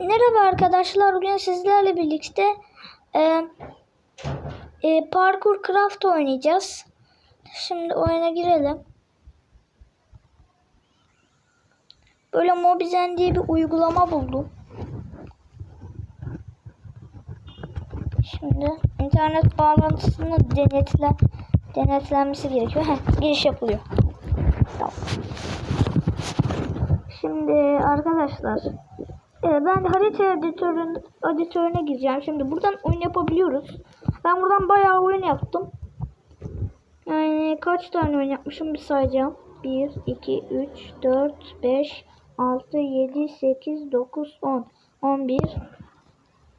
Merhaba arkadaşlar. Bugün sizlerle birlikte e, e, Parkur Craft oynayacağız. Şimdi oyuna girelim. Böyle Mobizen diye bir uygulama buldum. Şimdi internet bağlantısını denetle denetlenmesi gerekiyor. Heh, giriş yapılıyor. Tamam. Şimdi arkadaşlar e, ben harita editörün, editörüne gireceğim. Şimdi buradan oyun yapabiliyoruz. Ben buradan bayağı oyun yaptım. Yani kaç tane oyun yapmışım bir sayacağım. 1, 2, 3, 4, 5, 6, 7, 8, 9, 10, 11,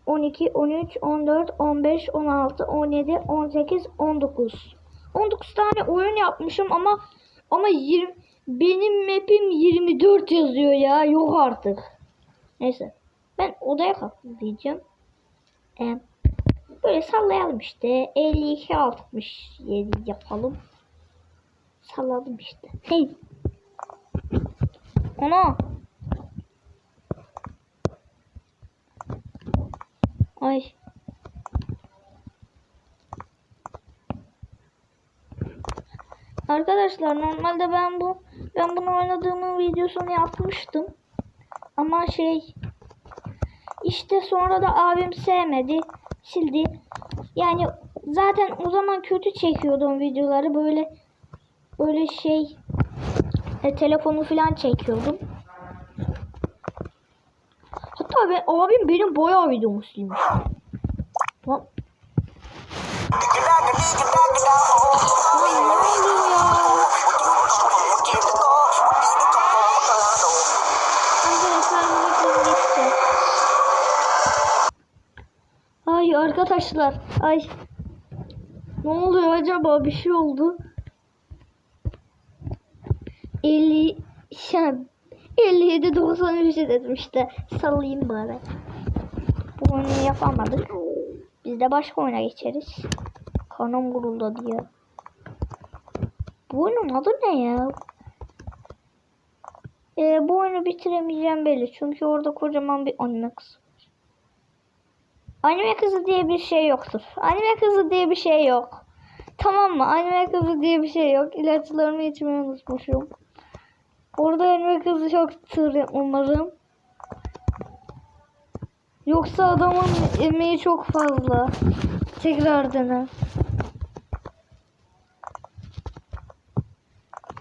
12, 13, 14, 15, 16, 17, 18, 19. 19 tane oyun yapmışım ama ama 20 benim map'im 24 yazıyor ya. Yok artık. Neyse. Ben odaya kalktım diyeceğim. Ee, böyle sallayalım işte. 52 67 yapalım. Salladım işte. Hey. Ana. Ay. Arkadaşlar normalde ben bu ben bunu oynadığımın videosunu yapmıştım. Ama şey işte sonra da abim sevmedi, sildi. Yani zaten o zaman kötü çekiyordum videoları böyle böyle şey e, telefonu falan çekiyordum. Hatta ben, abim benim bayağı videomu silmiş. Lan ne oluyor ya? Arkadaşlar. Ay. Ne oluyor acaba? Bir şey oldu. 50 ya 57 93 dedim işte. Sallayayım bari. Bu oyunu yapamadık. Biz de başka oyuna geçeriz. Kanım guruldadı ya. Bu oyunun adı ne ya? Ee, bu oyunu bitiremeyeceğim belli. Çünkü orada kocaman bir anime kızı var. Anime kızı diye bir şey yoktur. Anime kızı diye bir şey yok. Tamam mı? Anime kızı diye bir şey yok. İlaçlarımı içmeyi unutmuşum. Orada anime kızı yoktur umarım. Yoksa adamın emeği çok fazla. Tekrar dene.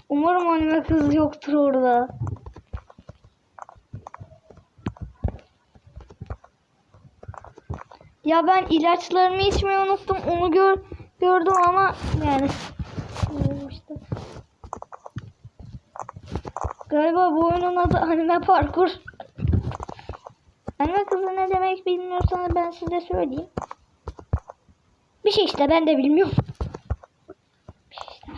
Umarım anime kız yoktur orada. Ya ben ilaçlarımı içmeyi unuttum. Onu gör gördüm ama yani işte. Galiba bu oyunun adı anime parkur. Anime kızı ne demek bilmiyorsanız ben size söyleyeyim. Bir şey işte ben de bilmiyorum. Bir şey işte.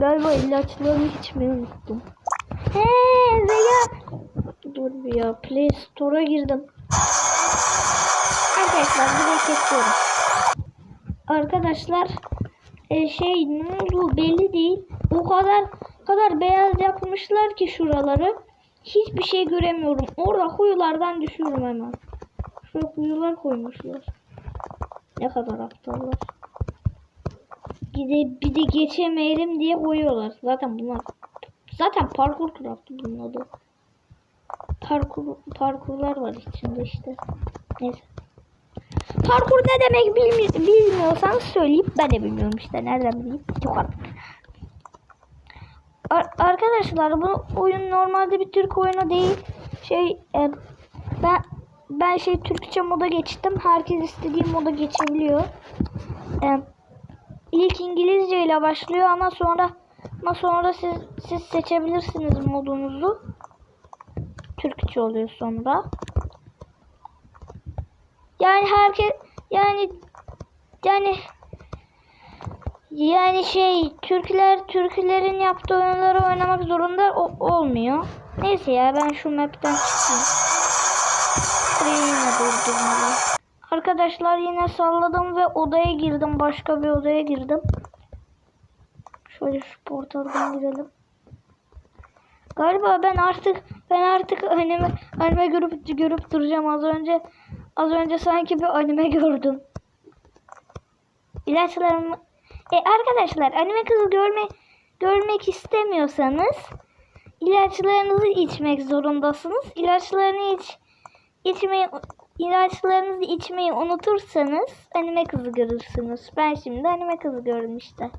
Galiba ilaçlarımı içmeyi unuttum. He Zeya. Dur bir ya. Play Store'a girdim. Arkadaşlar burayı kesiyorum. Arkadaşlar e, şey ne oldu belli değil. O kadar kadar beyaz yapmışlar ki şuraları. Hiçbir şey göremiyorum. Orada kuyulardan düşüyorum hemen. Şuraya kuyular koymuşlar. Ne kadar aptallar. Gide, bir de geçemeyelim diye koyuyorlar. Zaten bunlar zaten parkur craftı bunun adı. Parkur parkurlar var içinde işte. Neyse. Parkur ne demek bilmi bilmiyorsanız söyleyeyim. Ben de bilmiyorum işte. Nereden bileyim? Yok artık. Ar arkadaşlar bu oyun normalde bir Türk oyunu değil. Şey e, ben ben şey Türkçe moda geçtim. Herkes istediği moda geçebiliyor. E, ilk İngilizce ile başlıyor ama sonra ama sonra siz siz seçebilirsiniz modunuzu. Türkçe oluyor sonra. Yani herkes yani yani yani şey Türkler Türklerin yaptığı oyunları oynamak zorunda o- olmuyor. Neyse ya ben şu map'ten çıkayım. Burayı durdurmalıyım. Arkadaşlar yine salladım ve odaya girdim. Başka bir odaya girdim. Şöyle şu portaldan girelim. Galiba ben artık ben artık anime anime görüp görüp duracağım az önce az önce sanki bir anime gördüm. İlaçlarımı e, arkadaşlar anime kızı görme görmek istemiyorsanız ilaçlarınızı içmek zorundasınız. İlaçlarını iç içmeyi ilaçlarınızı içmeyi unutursanız anime kızı görürsünüz. Ben şimdi anime kızı gördüm işte.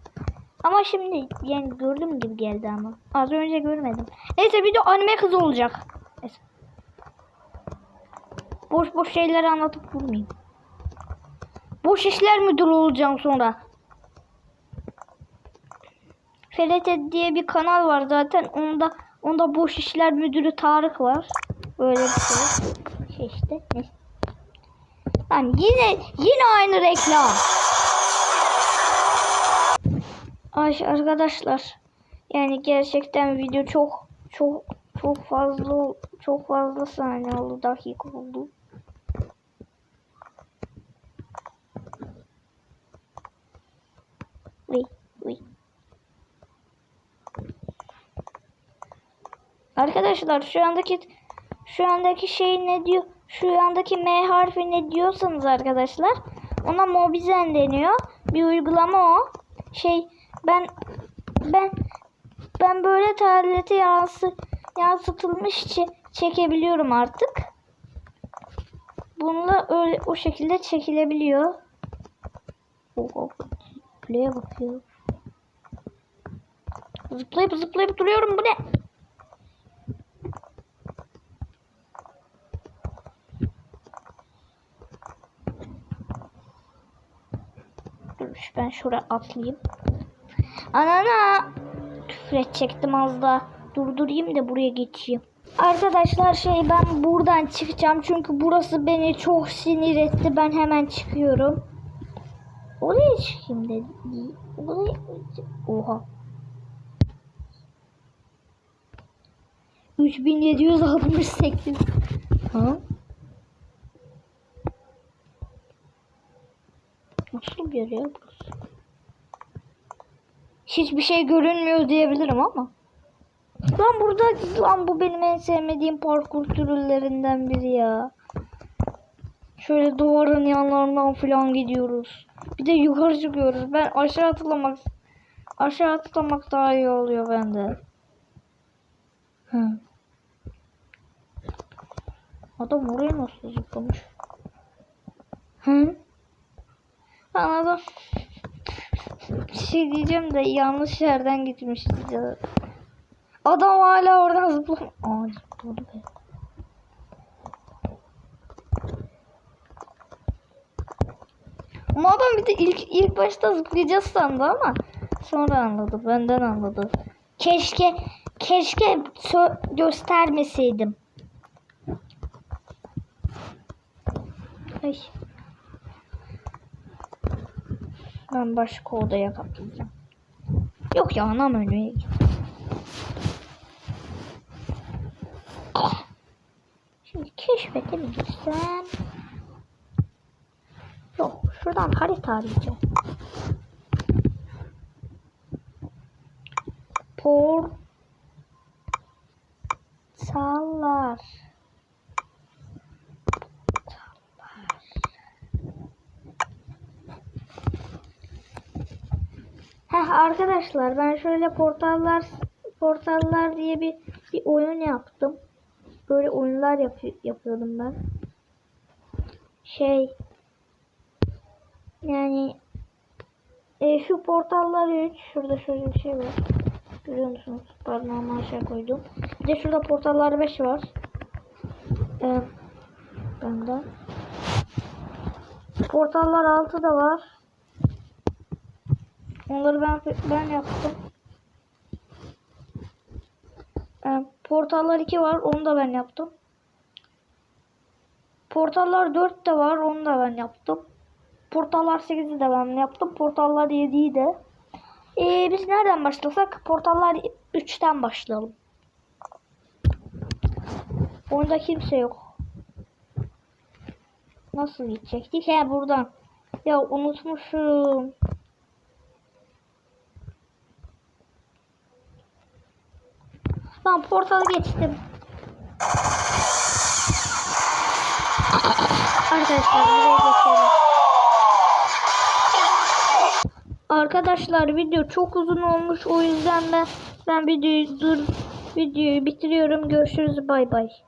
Ama şimdi yani gördüm gibi geldi ama. Az önce görmedim. Neyse video anime kızı olacak. Neyse. Boş boş şeyler anlatıp durmayayım. Boş işler müdürü olacağım sonra. FRT diye bir kanal var zaten. Onda onda boş işler müdürü Tarık var. Böyle bir şey. Şey işte. Neyse. Lan yine yine aynı reklam. Ay arkadaşlar. Yani gerçekten video çok çok çok fazla çok fazla saniye oldu dakika oldu. Uy, uy. Arkadaşlar şu andaki şu andaki şey ne diyor? Şu andaki M harfi ne diyorsanız arkadaşlar ona Mobizen deniyor. Bir uygulama o. Şey ben ben ben böyle tablete yansı, yansıtılmış çe, çekebiliyorum artık. Bununla öyle o şekilde çekilebiliyor. Oha. Play'e bakıyor. Zıplayıp zıplayıp duruyorum bu ne? Ben şuraya atlayayım. Anana küfür edecektim az da. Durdurayım da buraya geçeyim. Arkadaşlar şey ben buradan çıkacağım çünkü burası beni çok sinir etti. Ben hemen çıkıyorum. Oraya çıkayım dedi. Oraya Oha. 3768. Ha? Nasıl bir yer ya burası? Hiçbir şey görünmüyor diyebilirim ama. Lan burada lan bu benim en sevmediğim parkur türlerinden biri ya. Şöyle duvarın yanlarından falan gidiyoruz. Bir de yukarı çıkıyoruz. Ben aşağı atlamak aşağı atlamak daha iyi oluyor bende. Hı. Adam oraya nasıl zıplamış? Hı? Anladım. Bir şey diyeceğim de yanlış yerden gitmişiz ya. Adam hala oradan zıplam. Ama adam bir de ilk ilk başta zıplayacağız sandı ama sonra anladı. Benden anladı. Keşke keşke göstermeseydim. Ay. Ben başka odaya kapatacağım. Yok ya anam önüne Şimdi keşfedebilirsem. Yok şuradan harita arayacağım. Portallar. Heh arkadaşlar ben şöyle portallar portallar diye bir bir oyun yaptım. Böyle oyunlar yap yapıyordum ben. Şey yani e, şu portallar 3 şurada şöyle bir şey var. Görüyor musunuz? Parmağımı aşağı koydum. Bir de şurada portallar 5 var. Ee, bende. Portallar 6 da var. Onları ben ben yaptım. Ee, portallar 2 var. Onu da ben yaptım. Portallar 4 de var. Onu da ben yaptım. Portallar 8'i de ben yaptım. Portallar 7'yi de. Ee, biz nereden başlasak? Portallar 3'ten başlayalım. Orada kimse yok. Nasıl gidecektik? He buradan. Ya unutmuşum. Lan portalı geçtim. Arkadaşlar buraya geçelim. Arkadaşlar video çok uzun olmuş o yüzden ben ben videoyu dur videoyu bitiriyorum. Görüşürüz bay bay.